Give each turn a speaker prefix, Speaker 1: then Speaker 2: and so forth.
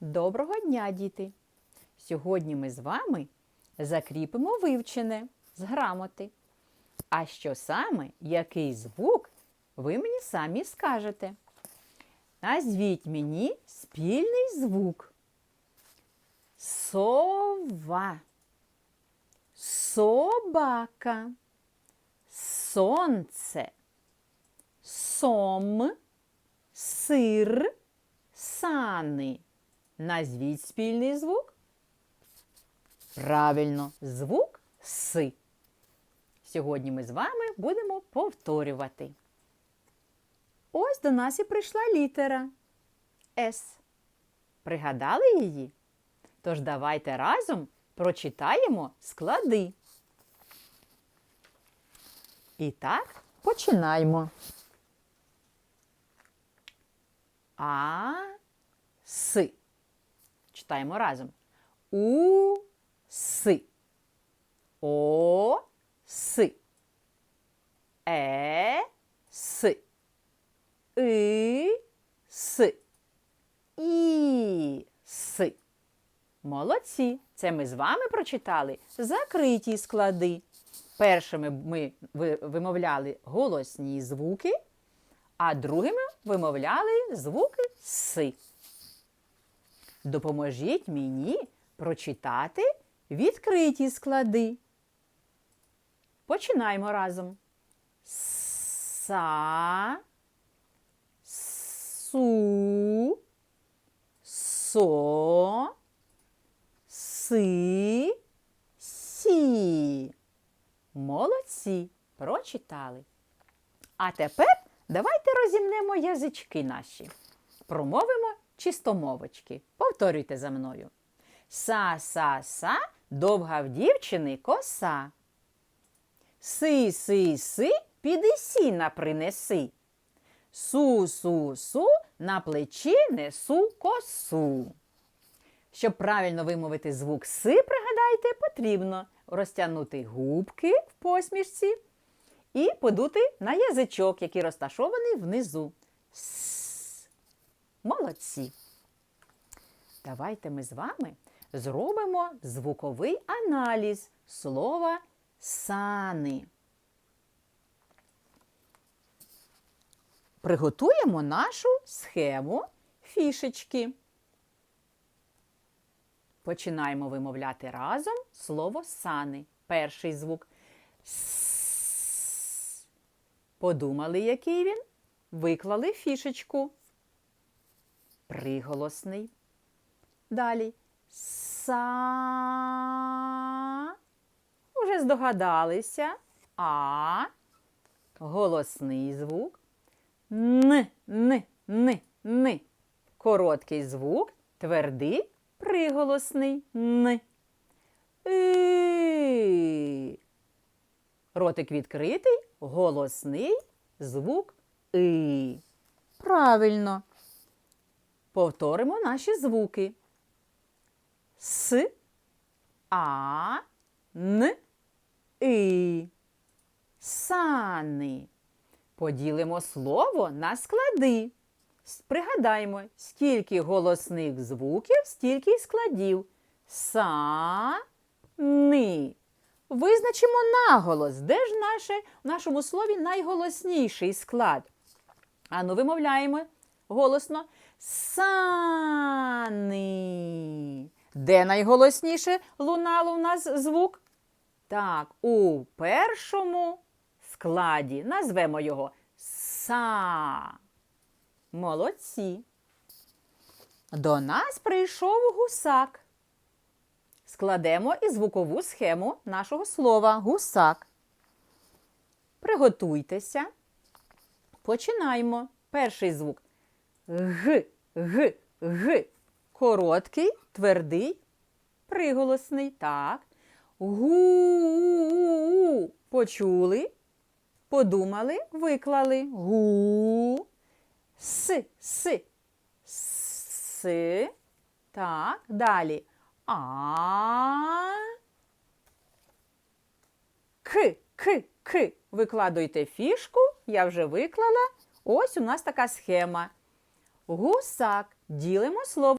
Speaker 1: Доброго дня, діти! Сьогодні ми з вами закріпимо вивчене з грамоти. А що саме, який звук, ви мені самі скажете. Назвіть мені спільний звук. Сова, собака, сонце, сом, сир, сани. Назвіть спільний звук. Правильно, звук С. Сьогодні ми з вами будемо повторювати. Ось до нас і прийшла літера С. Пригадали її? Тож давайте разом прочитаємо склади. І так, починаємо. А, С. Читаємо разом. У, С. О, С. Е, С. И, С. І, С. Молодці! Це ми з вами прочитали закриті склади. Першими ми вимовляли голосні звуки, а другими вимовляли звуки С. Допоможіть мені прочитати відкриті склади. Починаємо разом. Са, су, со, си, сі. Молодці, прочитали. А тепер давайте розімнемо язички наші. Промовимо чистомовочки. Повторюйте за мною. Са-са-са, довга в дівчини коса. Си-си-си, піди сіна принеси. Су-су-су, на плечі несу косу. Щоб правильно вимовити звук си, пригадайте, потрібно розтягнути губки в посмішці і подути на язичок, який розташований внизу. С. Молодці. Давайте ми з вами зробимо звуковий аналіз слова сани. Приготуємо нашу схему фішечки. Починаємо вимовляти разом слово сани. Перший звук. С. Подумали, який він? Виклали фішечку. Приголосний. Далі. Са. Уже здогадалися. А. Голосний звук. Н, н, н, н. Короткий звук, твердий, приголосний н. Ротик відкритий, голосний звук и. Правильно. Повторимо наші звуки. С, а, н, и. Сани. Поділимо слово на склади. Пригадаємо, скільки голосних звуків, стільки й складів. Са, ни. Визначимо наголос. Де ж наше, в нашому слові найголосніший склад? Ану, вимовляємо голосно. Сани. Де найголосніше лунало у нас звук? Так, у першому складі назвемо його са. Молодці. До нас прийшов гусак. Складемо і звукову схему нашого слова гусак. Приготуйтеся. Починаємо. Перший звук г, г, г. Короткий, твердий, приголосний. Так. Гу. Почули, подумали, виклали. Гу. С, с, с. Так, далі. А. К, к, к. Викладуйте фішку, я вже виклала. Ось у нас така схема. Гусак. Ділимо слово.